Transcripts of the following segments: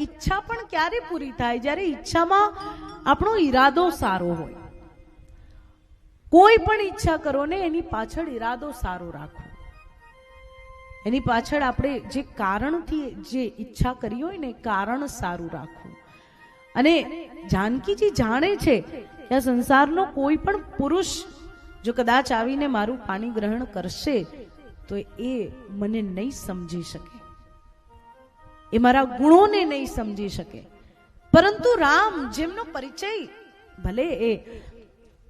ઈચ્છા પણ ક્યારે પૂરી થાય? જ્યારે ઈચ્છામાં આપણો ઈરાદો સારો હોય. કોઈ પણ ઈચ્છા કરો ને એની પાછળ ઈરાદો સારો રાખો. એની પાછળ આપણે જે કારણથી જે ઈચ્છા કરી હોય ને કારણ સારું રાખવું. અને જાનકીજી જાણે છે કે આ સંસારનો કોઈ પણ પુરુષ જો કદાચ આવીને મારું પાણી ગ્રહણ કરશે, તો એ મને નહીં સમજી શકે. એ મારા ગુણોને નહીં સમજી શકે. પરંતુ રામ, જેમનો પરિચય, ભલે એ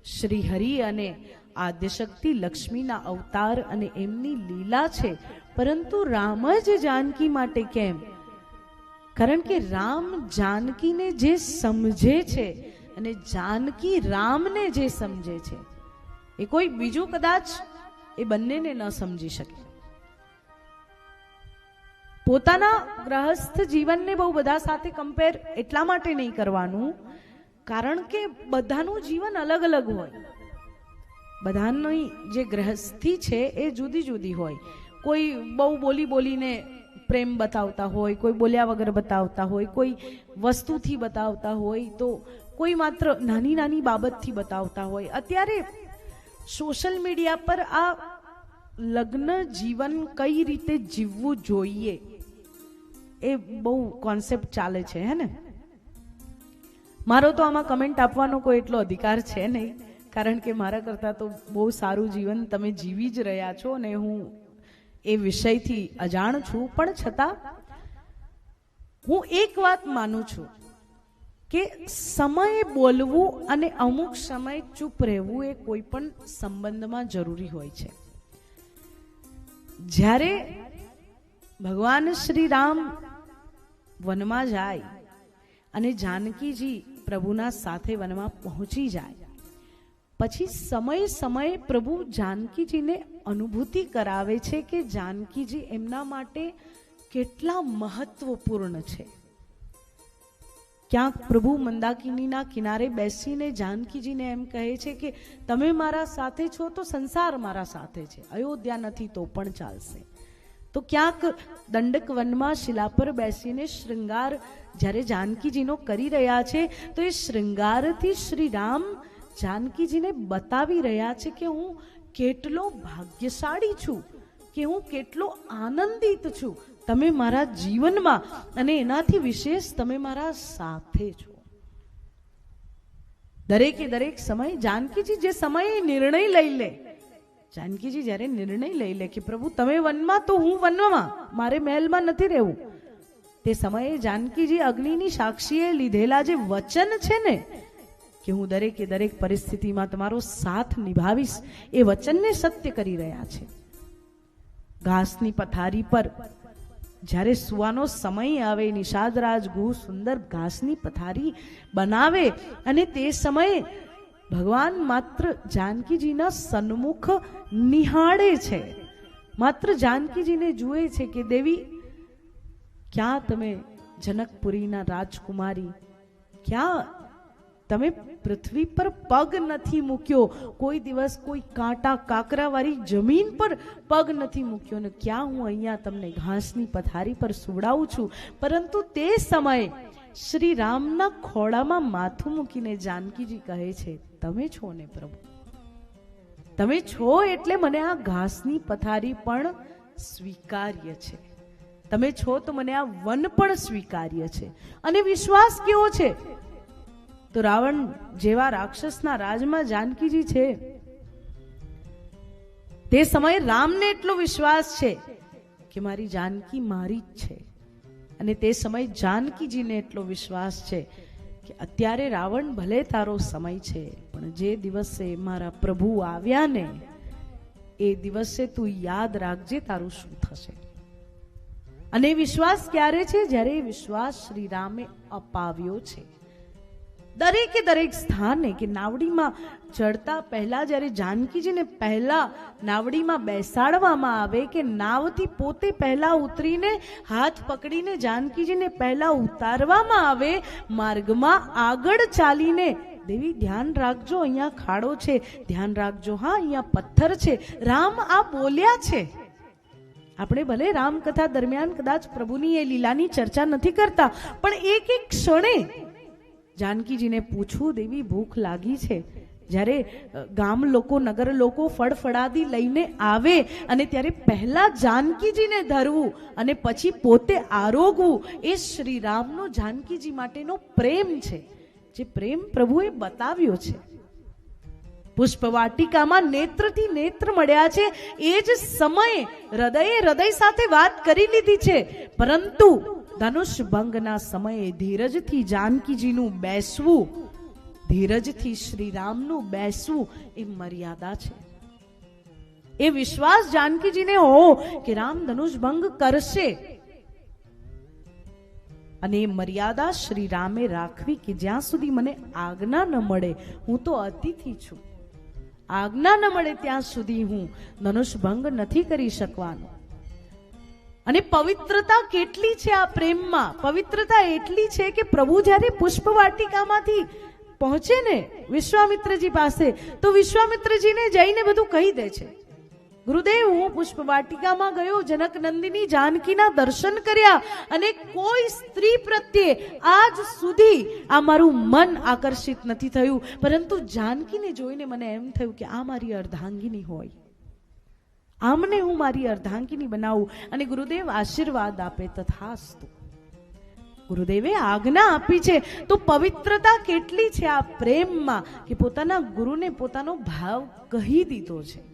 શ્રી હરિ અને આદ્યશક્તિ લક્ષ્મીના અવતાર અને એમની લીલા છે, પરંતુ રામ જ જાનકી માટે કેમ? કારણ કે રામ જાનકીને જે સમજે છે અને જાનકી રામને જે સમજે છે, એ કોઈ બીજું કદાચ એ બંનેને ન સમજી શકે. પોતાના ગ્રહસ્થ જીવનને બહુ બધા સાથે કમ્પેર એટલા માટે નહીં કરવાનું, કારણ કે બધાનું જીવન અલગ અલગ હોય. બધાની જે ગ્રહસ્થી છે એ જુદી જુદી હોય. કોઈ બહુ બોલી બોલીને પ્રેમ બતાવતા હોય, કોઈ બોલ્યા વગર બતાવતા હોય, કોઈ વસ્તુથી બતાવતા હોય, તો કોઈ માત્ર નાની નાની બાબતથી બતાવતા હોય. અત્યારે સોશિયલ મીડિયા પર આ લગ્ન જીવન કઈ રીતે જીવવું જોઈએ? એ બહુ કોન્સેપ્ટ ચાલે છે, હે ને? મારો તો આમાં કમેન્ટ આપવાનો કોઈ એટલો અધિકાર છે નહીં, કારણ કે મારા કરતાં તો બહુ સારું જીવન તમે જીવી જ રહ્યા છો અને હું એ વિષયથી અજાણ છું. પણ છતાં, હું એક વાત માનું છું કે સમયે બોલવું અને અમુક સમય ચૂપ રહેવું એ કોઈ પણ સંબંધમાં જરૂરી હોય છે. જ્યારે ભગવાન શ્રી રામ વનમાં જાય અને જાનકીજી પ્રભુના સાથે વનમાં પહોંચી જાય. પછી સમય સમયે પ્રભુ જાનકીજીને અનુભૂતિ કરાવે છે કે જાનકીજી એમના માટે કેટલા મહત્વપૂર્ણ છે. ક્યાંક પ્રભુ મંદાકિનીના કિનારે બેસીને જાનકીજીને એમ કહે છે કે, તમે મારા સાથે છો તો સંસાર મારા સાથે છે. અયોધ્યા નથી તો પણ ચાલશે. તો ક્યાંક દંડક વનમાં શિલા પર બેસીને શૃંગાર, જ્યારે જાનકીજીનો કરી રહ્યા છે, તો એ શૃંગારથી શ્રી રામ જાનકીજીને બતાવી રહ્યા છે કે હું કેટલો ભાગ્યશાળી છું, કે હું કેટલો આનંદિત છું. તમે મારા જીવનમાં અને એનાથી વિશેષ તમે મારા સાથે છો. દરેકે દરેક સમય જાનકીજી જે સમયે નિર્ણય લઈ લે જાનકીજી જ્યારે નિર્ણય લઈ લે કે પ્રભુ, તમે વનમાં, તો હું વનમાં, મારે મહેલમાં નથી રહેવું. તે સમયે જાનકીજી અગ્નિની સાક્ષીએ લીધેલા જે વચન છે ને, કે હું દરેકે દરેક પરિસ્થિતિમાં તમારો સાથ નિભાવીશ, એ વચનને સત્ય કરી રહ્યા છે. ઘાસની પથારી પર જ્યારે સુવાનો સમય આવે, નિષાદરાજ ગુહ સુંદર ઘાસની પથારી બનાવે અને તે સમયે ભગવાન માત્ર જાનકીજીના સન્મુખ નિહાળે છે. માત્ર જાનકીજીને જુએ છે કે દેવી, ક્યાં તમે જનકપુરીના રાજકુમારી? ક્યાં તમે પૃથ્વી પર પગ નથી મૂક્યો? કોઈ દિવસ કોઈ કાંટા કાકરાવાળી જમીન પર પગ નથી મૂક્યો ને ક્યાં હું અહીંયા તમને ઘાસની પથારી પર સુવડાવું છું? પરંતુ તે સમયે શ્રી રામના ખોળામાં માથું મૂકીને જાનકીજી કહે છે, તમે છો ને પ્રભુ. તમે છો એટલે મને આ ઘાસની પથારી પણ સ્વીકાર્ય છે. તમે છો તો મને આ વન પણ સ્વીકાર્ય છે. અને વિશ્વાસ કેવો છે? તો રાવણ જેવા રાક્ષસના રાજમાં જાનકીજી છે. તે સમયે રામને એટલો વિશ્વાસ છે કે મારી જાનકી મારી જ છે. અને તે સમય જાનકીજીને એટલો વિશ્વાસ છે કે અત્યારે રાવણ ભલે તારો સમય છે, પણ જે દિવસે મારા પ્રભુ આવ્યા ને એ દિવસે તું યાદ રાખજે તારું શું થશે. અને વિશ્વાસ ક્યારે છે? જ્યારે વિશ્વાસ શ્રી રામે અપાવ્યો છે. દરેકે દરેક સ્થાને કે નાવડીમાં ચડતા પહેલાં જ્યારે જાનકીજીને પહેલાં નાવડીમાં બેસાડવામાં આવે કે નાવથી પોતે પહેલાં ઉતરીને હાથ પકડીને જાનકીજીને પહેલાં ઉતારવામાં આવે, માર્ગમાં આગળ ચાલીને, દેવી ધ્યાન રાખજો, અહીંયા ખાડો છે, ધ્યાન રાખજો, હા, અહીંયા પથ્થર છે, રામ આ બોલ્યા છે. આપણે ભલે રામકથા દરમિયાન કદાચ પ્રભુની એ લીલાની ચર્ચા નથી કરતા, પણ એક એક ક્ષણે જાનકીજીને પૂછવું દેવી, ભૂખ લાગી છે. જ્યારે ગામ લોકો, નગર લોકો ફળફળાદી લઈને આવે અને ત્યારે પહેલા જાનકીજીને ધરવું અને પછી પોતે આરોગવું, એ શ્રી રામનો જાનકીજી માટેનો પ્રેમ છે. જે પ્રેમ પ્રભુએ બતાવ્યો છે. પુષ્પવાટિકામાં નેત્રથી નેત્ર મળ્યા છે. એ જ સમયે હૃદયે હૃદય સાથે વાત કરી લીધી છે. પરંતુ ધનુષ ભંગના સમયે ધીરજથી જાનકીજીનું બેસવું, ધીરજથી શ્રી રામનું બેસવું એ મર્યાદા છે. એ વિશ્વાસ જાનકીજીને હો કે રામ ધનુષ ભંગ કરશે. અને એ મર્યાદા શ્રી રામે રાખવી કે જ્યાં સુધી મને આજ્ઞા ન મળે, હું તો અતિથિ છું. આજ્ઞા ન મળે ત્યાં સુધી હું ધનુષ ભંગ નથી કરી શકવાનો. અને પવિત્રતા કેટલી છે આ પ્રેમમાં? પવિત્રતા એટલી છે કે પ્રભુ જ્યારે પુષ્પ વાટિકામાંથી પહોંચે ને વિશ્વામિત્રજી પાસે, તો વિશ્વામિત્રજીને જઈને બધું કહી દે છે. ગુરુદેવ, હું પુષ્પ વાટિકામાં ગયો જનક નંદિની જાનકીના દર્શન કર્યા અને કોઈ સ્ત્રી પ્રત્યે આજ સુધી આ મારું મન આકર્ષિત નથી થયું. પરંતુ જાનકીને જોઈને મને એમ થયું કે આ મારી અર્ધાંગીની હોય. આમને હું મારી અર્ધાંગીની બનાવું અને ગુરુદેવ આશીર્વાદ આપે તથાસ્તુ. ગુરુદેવે આજ્ઞા આપી છે, તો પવિત્રતા કેટલી છે આ પ્રેમમાં? કે પોતાના ગુરુને પોતાનો ભાવ કહી દીધો છે.